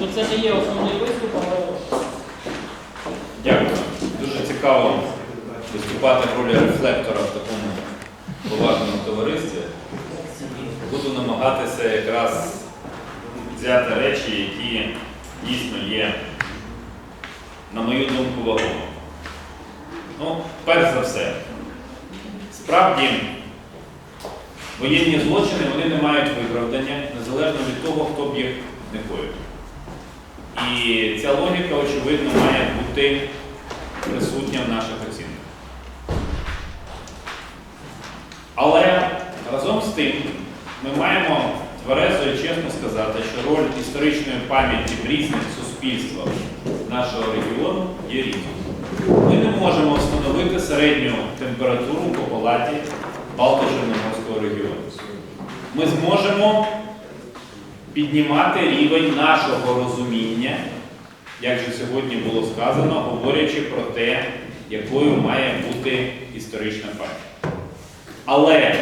Ну це не є основний виступ, але Дякую. Дуже цікаво виступати в ролі рефлектора в такому поважному товаристві. Буду намагатися якраз взяти речі, які дійсно є, на мою думку, вагомі. Ну, перш за все, справді воєнні злочини вони не мають виправдання, незалежно від того, хто б їх не коїв. І ця логіка, очевидно, має бути присутня в наших оцінках. Але разом з тим ми маємо тверезо і чесно сказати, що роль історичної пам'яті в різних суспільствах нашого регіону є різною. Ми не можемо встановити середню температуру по палаті Балто-Чорноморського регіону. Ми зможемо піднімати рівень нашого розуміння, як же сьогодні було сказано, говорячи про те, якою має бути історична пам'ять. Але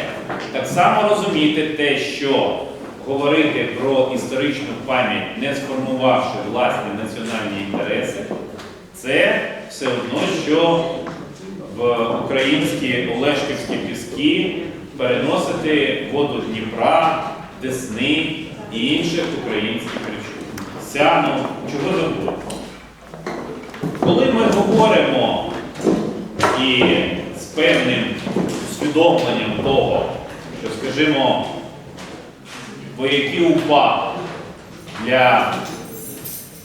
так само розуміти те, що говорити про історичну пам'ять, не сформувавши власні національні інтереси, це все одно, що в українські Олешківські піски переносити воду Дніпра, Десни і інших українських річок. Сяну, чого забули. Коли ми говоримо і з певним усвідомленням того, що, скажімо, вояки УПА для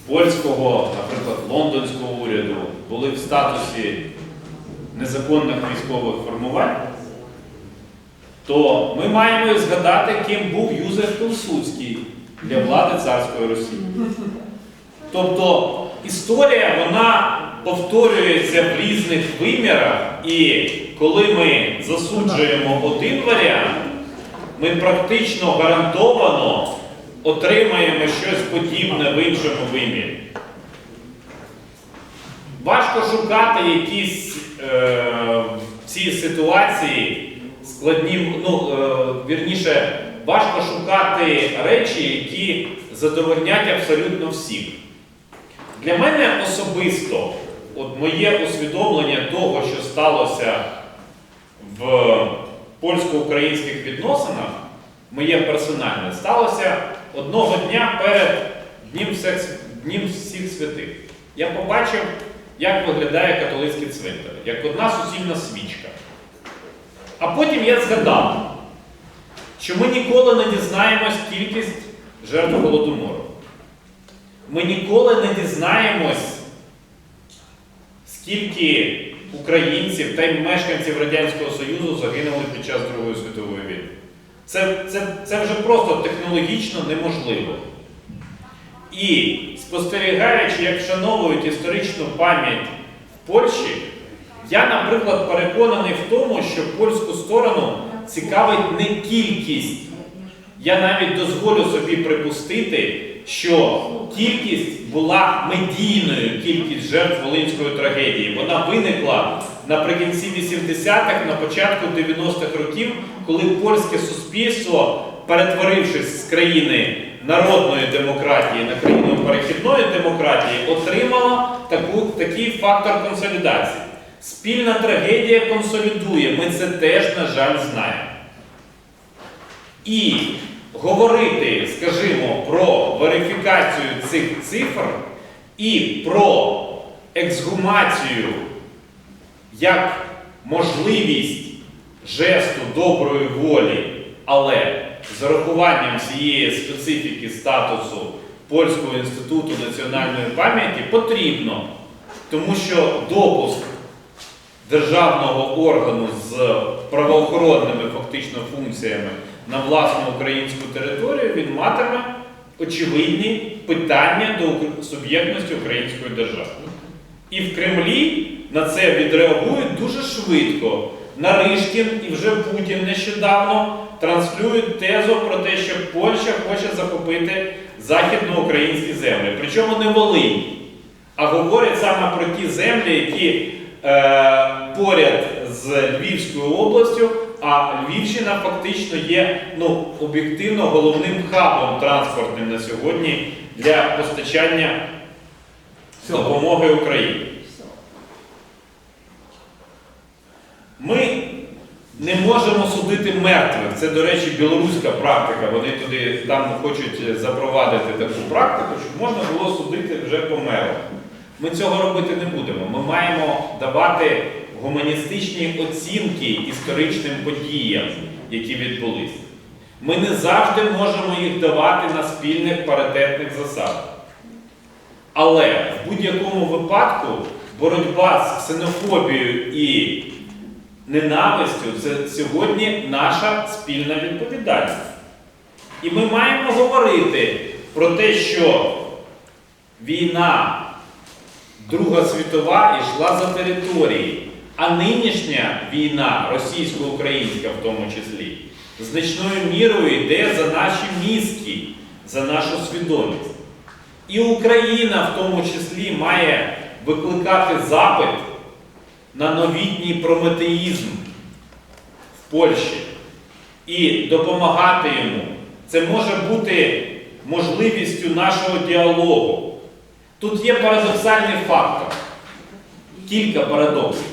польського, наприклад, лондонського уряду були в статусі незаконних військових формувань, то ми маємо згадати, ким був Юзеф Пилсудський для влади царської Росії. Тобто історія вона повторюється в різних вимірах, і коли ми засуджуємо один варіант, ми практично гарантовано отримаємо щось подібне в іншому вимірі. Важко шукати якісь е, в цій ситуації складні, ну, е, вірніше, важко шукати речі, які задовольнять абсолютно всіх. Для мене особисто, от моє усвідомлення того, що сталося в польсько-українських відносинах, моє персональне, сталося одного дня перед Днім всіх, Днім всіх святих. Я побачив, як виглядає католицький цвинтар, як одна суцільна свічка. А потім я згадав, що ми ніколи не дізнаємось кількість жертв голодомору. Ми ніколи не дізнаємось, скільки українців та й мешканців Радянського Союзу загинули під час Другої світової війни. Це, це, це вже просто технологічно неможливо. І спостерігаючи, як вшановують історичну пам'ять в Польщі, я, наприклад, переконаний в тому, що польську сторону цікавить не кількість. Я навіть дозволю собі припустити, що кількість була медійною, кількість жертв Волинської трагедії. Вона виникла наприкінці 80-х, на початку 90-х років, коли польське суспільство, перетворившись з країни народної демократії на країну перехідної демократії, отримало таку, такий фактор консолідації. Спільна трагедія консолідує. Ми це теж, на жаль, знаємо. І говорити, скажімо, про верифікацію цих цифр і про ексгумацію як можливість жесту доброї волі, але з урахуванням цієї специфіки статусу Польського інституту національної пам'яті потрібно, тому що допуск державного органу з правоохоронними фактично функціями на власну українську територію, він матиме очевидні питання до суб'єктності української держави. І в Кремлі на це відреагують дуже швидко. Наришкін і вже Путін нещодавно транслюють тезу про те, що Польща хоче захопити західноукраїнські землі. Причому не Волинь, а говорять саме про ті землі, які поряд з Львівською областю, а Львівщина фактично є ну, об'єктивно головним хабом транспортним на сьогодні для постачання допомоги Україні. Ми не можемо судити мертвих. Це, до речі, білоруська практика. Вони туди там хочуть запровадити таку практику, щоб можна було судити вже померлих. Ми цього робити не будемо. Ми маємо давати гуманістичні оцінки історичним подіям, які відбулись. Ми не завжди можемо їх давати на спільних паритетних засадах. Але в будь-якому випадку боротьба з ксенофобією і ненавистю це сьогодні наша спільна відповідальність. І ми маємо говорити про те, що війна Друга світова йшла за території, а нинішня війна, російсько-українська в тому числі, значною мірою йде за наші мізки, за нашу свідомість. І Україна в тому числі має викликати запит на новітній прометеїзм в Польщі і допомагати йому. Це може бути можливістю нашого діалогу. Тут є парадоксальний фактор. Кілька парадоксів.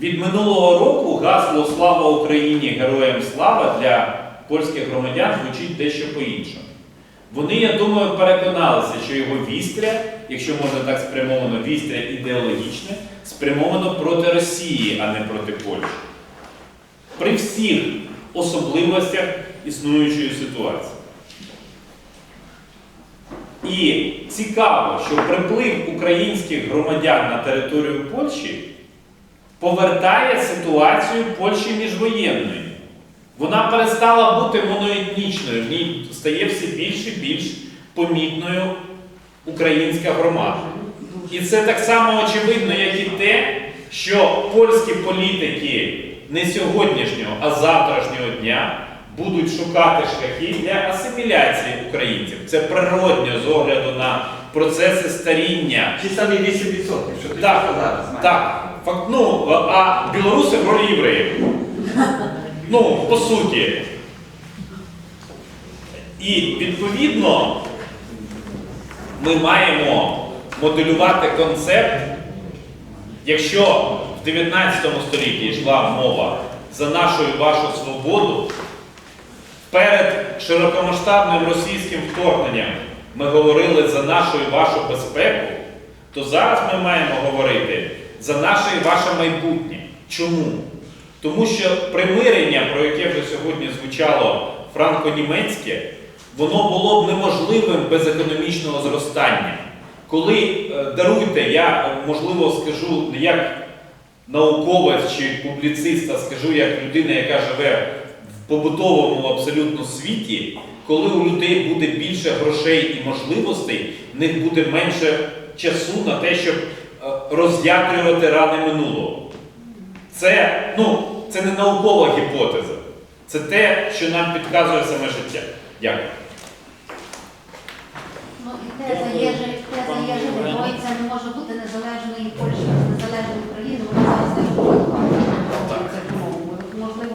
Від минулого року гасло Слава Україні! Героям слава для польських громадян звучить дещо по-іншому. Вони, я думаю, переконалися, що його вістря, якщо можна так спрямовано, вістря ідеологічне, спрямовано проти Росії, а не проти Польщі. При всіх особливостях існуючої ситуації. І цікаво, що приплив українських громадян на територію Польщі повертає ситуацію Польщі міжвоєнної. Вона перестала бути моноетнічною, в ній стає все більш і більш помітною українська громада. І це так само очевидно, як і те, що польські політики не сьогоднішнього, а завтрашнього дня будуть шукати шляхи для асиміляції українців. Це природньо з огляду на процеси старіння. Ті самі 8%, що ти Так, зараз так. Факт, ну, а білоруси в ролі євреїв. Ну, по суті. І відповідно ми маємо моделювати концепт, якщо в 19 столітті йшла мова за нашу і вашу свободу, перед широкомасштабним російським вторгненням ми говорили за нашу і вашу безпеку, то зараз ми маємо говорити за наше і ваше майбутнє. Чому? Тому що примирення, про яке вже сьогодні звучало франко-німецьке, воно було б неможливим без економічного зростання. Коли е, даруйте, я е, можливо скажу не як науковець чи публіцист, а скажу як людина, яка живе побутовому абсолютно світі, коли у людей буде більше грошей і можливостей, в них буде менше часу на те, щоб е, роз'ятрювати рани минулого. Це, ну, це не наукова гіпотеза. Це те, що нам підказує саме життя. Дякую. Ну, і теза є, же- теза є, що Гройця не може бути незалежної Польщі, незалежної України, вона зараз не